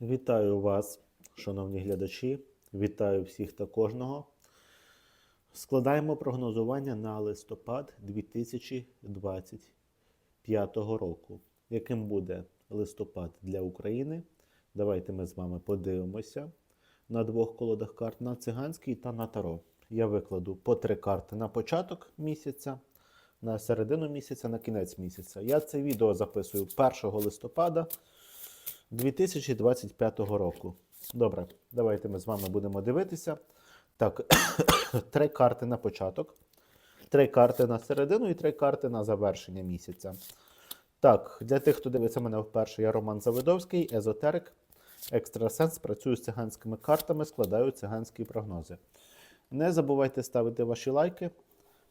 Вітаю вас, шановні глядачі. Вітаю всіх та кожного. Складаємо прогнозування на листопад 2025 року. Яким буде листопад для України? Давайте ми з вами подивимося на двох колодах карт на циганський та на таро. Я викладу по три карти на початок місяця, на середину місяця, на кінець місяця. Я це відео записую 1 листопада 2025 року. Добре, давайте ми з вами будемо дивитися. Так, три карти на початок, три карти на середину і три карти на завершення місяця. Так, для тих, хто дивиться мене вперше, я Роман Завидовський, езотерик, екстрасенс, працюю з циганськими картами, складаю циганські прогнози. Не забувайте ставити ваші лайки,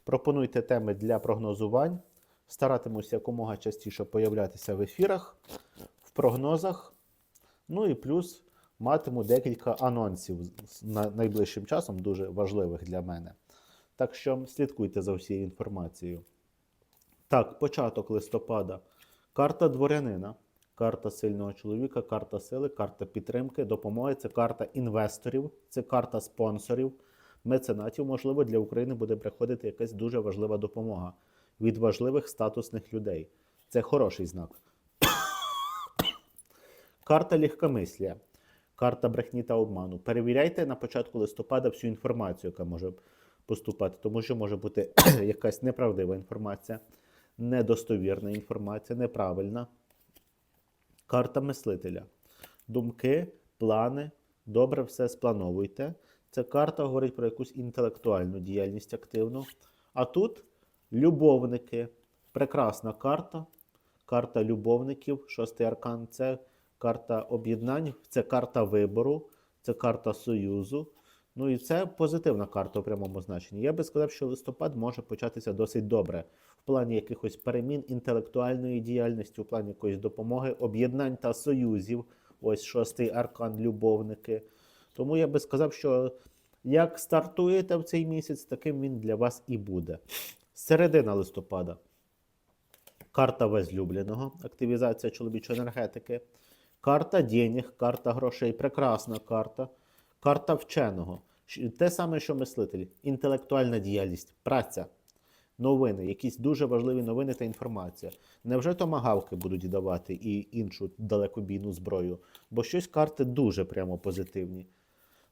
пропонуйте теми для прогнозувань. Старатимусь якомога частіше появлятися в ефірах, прогнозах. Ну і плюс матиму декілька анонсів найближчим часом, дуже важливих для мене. Так що слідкуйте за всією інформацією. Так, початок листопада. Карта дворянина, карта сильного чоловіка, карта сили, карта підтримки, допомоги. Це карта інвесторів, це карта спонсорів, меценатів. Можливо, для України буде приходити якась дуже важлива допомога від важливих статусних людей. Це хороший знак. Карта легкомислія, карта брехні та обману. Перевіряйте на початку листопада всю інформацію, яка може поступати, тому що може бути якась неправдива інформація, недостовірна інформація, неправильна. Карта мислителя. Думки, плани, добре все сплановуйте. Ця карта говорить про якусь інтелектуальну діяльність активну. А тут любовники. Прекрасна карта. Карта любовників, шостий аркан це карта об'єднань, це карта вибору, це карта союзу. Ну і це позитивна карта у прямому значенні. Я би сказав, що листопад може початися досить добре в плані якихось перемін інтелектуальної діяльності, у плані якоїсь допомоги, об'єднань та союзів. Ось шостий аркан любовники. Тому я би сказав, що як стартуєте в цей місяць, таким він для вас і буде. Середина листопада. Карта возлюбленого, активізація чоловічої енергетики. Карта денег, карта грошей, прекрасна карта. Карта вченого. Те саме, що мислитель, інтелектуальна діяльність, праця, новини, якісь дуже важливі новини та інформація. Невже томагавки будуть давати і іншу далекобійну зброю? Бо щось карти дуже прямо позитивні.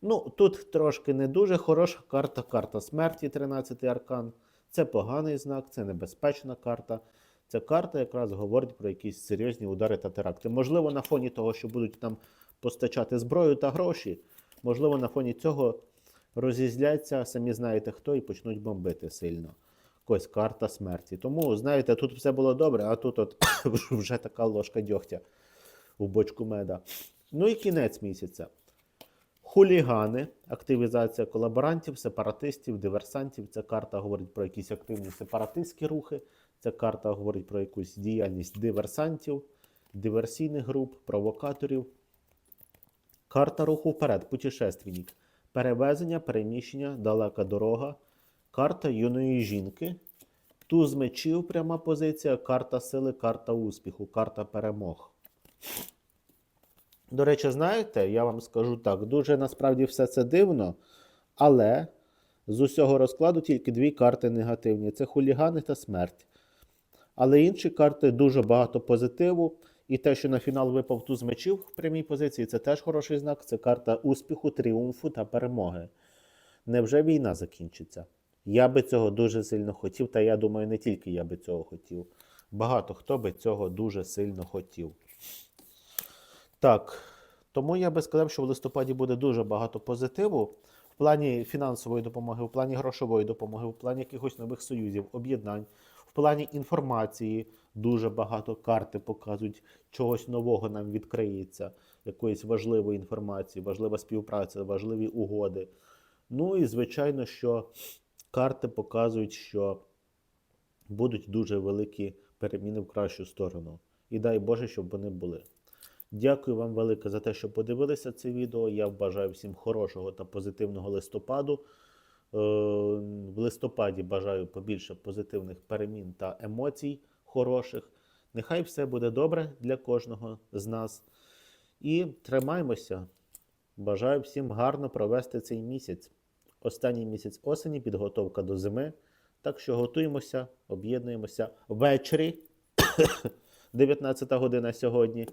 Ну, тут трошки не дуже хороша карта, карта смерті, 13-й аркан. Це поганий знак, це небезпечна карта. Ця карта якраз говорить про якісь серйозні удари та теракти. Можливо, на фоні того, що будуть нам постачати зброю та гроші, можливо, на фоні цього розізляться, самі знаєте хто, і почнуть бомбити сильно. Ось карта смерті. Тому, знаєте, тут все було добре, а тут от вже така ложка дьогтя у бочку меда. Ну і кінець місяця. Хулігани, активізація колаборантів, сепаратистів, диверсантів. Ця карта говорить про якісь активні сепаратистські рухи. Ця карта говорить про якусь діяльність диверсантів, диверсійних груп, провокаторів. Карта руху вперед, путешественник. Перевезення, переміщення, далека дорога. Карта юної жінки. Туз мечів, пряма позиція, карта сили, карта успіху, карта перемог. До речі, знаєте, я вам скажу так, дуже насправді все це дивно, але з усього розкладу тільки дві карти негативні: це хулігани та смерть. Але інші карти дуже багато позитиву. І те, що на фінал випав туз мечів в прямій позиції, це теж хороший знак. Це карта успіху, тріумфу та перемоги. Невже війна закінчиться? Я би цього дуже сильно хотів, та я думаю, не тільки я би цього хотів. Багато хто би цього дуже сильно хотів. Так, тому я би сказав, що в листопаді буде дуже багато позитиву в плані фінансової допомоги, в плані грошової допомоги, в плані якихось нових союзів, об'єднань, в плані інформації дуже багато карти показують, чогось нового нам відкриється, якоїсь важливої інформації, важлива співпраця, важливі угоди. Ну і звичайно, що карти показують, що будуть дуже великі переміни в кращу сторону. І дай Боже, щоб вони були. Дякую вам велике за те, що подивилися це відео. Я бажаю всім хорошого та позитивного листопаду. Е, В листопаді бажаю побільше позитивних перемін та емоцій хороших. Нехай все буде добре для кожного з нас. І тримаємося. Бажаю всім гарно провести цей місяць. Останній місяць осені, підготовка до зими. Так що готуємося, об'єднуємося ввечері. 19 година сьогодні.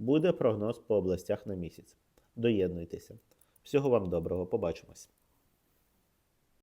Буде прогноз по областях на місяць. Доєднуйтеся. Всього вам доброго, побачимось.